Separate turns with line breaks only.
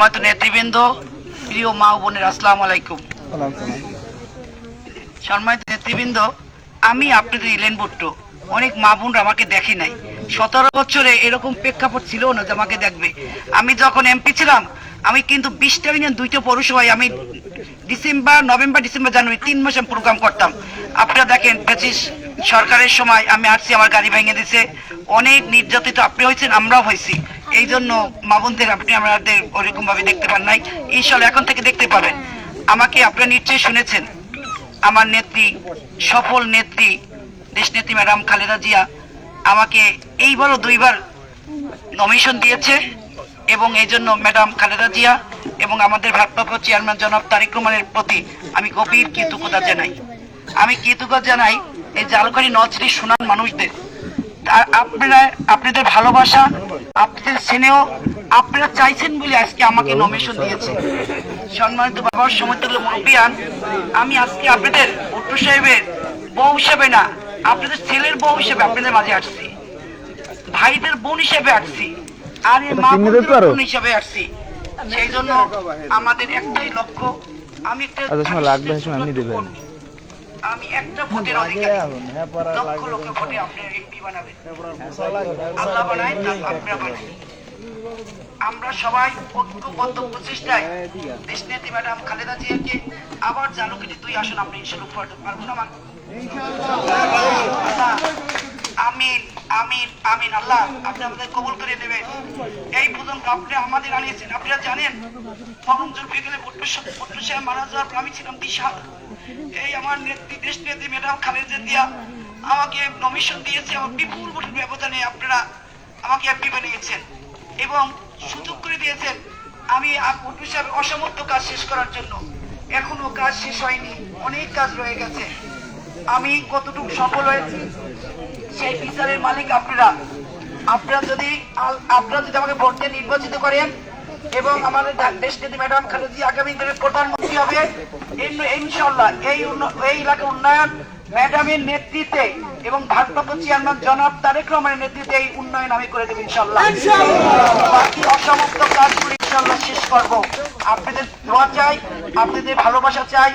সম্মানিত নেতৃবৃন্দ, প্রিয় মা বোনের আসসালামু আলাইকুম। সম্মানিত নেতৃবৃন্দ, আমি আপনাদের ইলেন ভুট্টো। অনেক মা বোনরা আমাকে দেখে নাই। সতেরো বছরে এরকম প্রেক্ষাপট ছিল না যে আমাকে দেখবে। আমি যখন এমপি ছিলাম, আমি কিন্তু বিশটা ইউনিয়ন দুইটা পৌরসভায় আমি ডিসেম্বর, নভেম্বর, ডিসেম্বর, জানুয়ারি তিন মাস প্রোগ্রাম করতাম। আপনারা দেখেন পঁচিশ সরকারের সময় আমি আসছি আমার গাড়ি ভেঙে দিছে। অনেক নির্যাতিত আপনি হয়েছেন, আমরাও হয়েছি। এই জন্য মা বোনদের আপনি আমাদের ওরকম ভাবে দেখতে পান নাই। ইনশাল্লাহ এখন থেকে দেখতে পাবেন আমাকে আপনারা নিশ্চয়ই শুনেছেন। আমার নেত্রী, সফল নেত্রী দেশনেত্রী ম্যাডাম খালেদা জিয়া আমাকে এইবারও দুইবার নমিশন দিয়েছে এবং এই জন্য ম্যাডাম খালেদা জিয়া এবং আমাদের ভারপ্রাপ্ত চেয়ারম্যান জনাব তারিক রহমানের প্রতি আমি গভীর কৃতজ্ঞতা জানাই। আমি কৃতজ্ঞতা জানাই এই জালকারি নজরি সোনার মানুষদের। আপনারা আপনাদের ভালোবাসা আপনাদের স্নেহ আপনারা চাইছেন বলে আজকে আমাকে নমিশন দিয়েছে। সম্মানিত বাবার সমতুল্য মুরব্বিয়ান আমি আজকে আপনাদের ভুট্টো সাহেবের বউ হিসেবে না আপনাদের ছেলের বউ হিসেবে আপনাদের মাঝে আসছি। ভাইদের বোন হিসেবে আসছি। আর এই মা বোন হিসেবে আসছি। সেই জন্য আমাদের একটাই লক্ষ্য আমি একটা
লাগবে, এমনি দিবেন।
আমি একটা ভোটের অধিকারী। লক্ষ লক্ষ ভোটে এমপি বানাবেন আল্লাহ বানায় আপনারা বানায় আমরা সবাই ঐক্যবদ্ধ প্রচেষ্টায় দেশনেত্রী ম্যাডাম খালেদা জিয়াকে আবার জানুকিটি দুই আসন আপনি ইনশাল উপহার পারব না মা? আল্লাহ, আমিন আমিন, আল্লাহ আপনি আমাদের কবুল করে নেবেন। এই পর্যন্ত আপনি আমাদের আনিয়েছেন। আপনারা জানেন জুলফি গেলে ভুট্টো সাহেব মারা যাওয়ার আমি ছিলাম দিশাল এই আমার নেত্রী, দেশ নেত্রী ম্যাডাম খালেদা দিয়া আমাকে নমিশন দিয়েছে, আমার বিপুল ভোটের ব্যবধানে আপনারা আমাকে এমপি বানিয়েছেন এবং সুযোগ করে দিয়েছেন আমি আপ- সাহেব অসমর্থ কাজ শেষ করার জন্য। এখনও কাজ শেষ হয়নি, অনেক কাজ রয়ে গেছে। আমি কতটুকু সফল হয়েছি সেই বিচারের মালিক আপনারা। আপনারা যদি আপনারা যদি আমাকে ভোট দিয়ে নির্বাচিত করেন এবং আমাদের দেশ নেত্রী ম্যাডাম খালেদি আগামী দিনে প্রধানমন্ত্রী হবে ইনশাল্লাহ এই এই এলাকার উন্নয়ন ম্যাডামের নেতৃত্বে এবং ভারপ্রাপ্ত চেয়ারম্যান জনাব তারেক রহমানের নেতৃত্বে এই উন্নয়ন আমি করে দেবো ইনশাল্লাহ বাকি অসমাপ্ত কাজগুলো ইনশাল্লাহ শেষ করব। আপনাদের দোয়া চাই আপনাদের ভালোবাসা চাই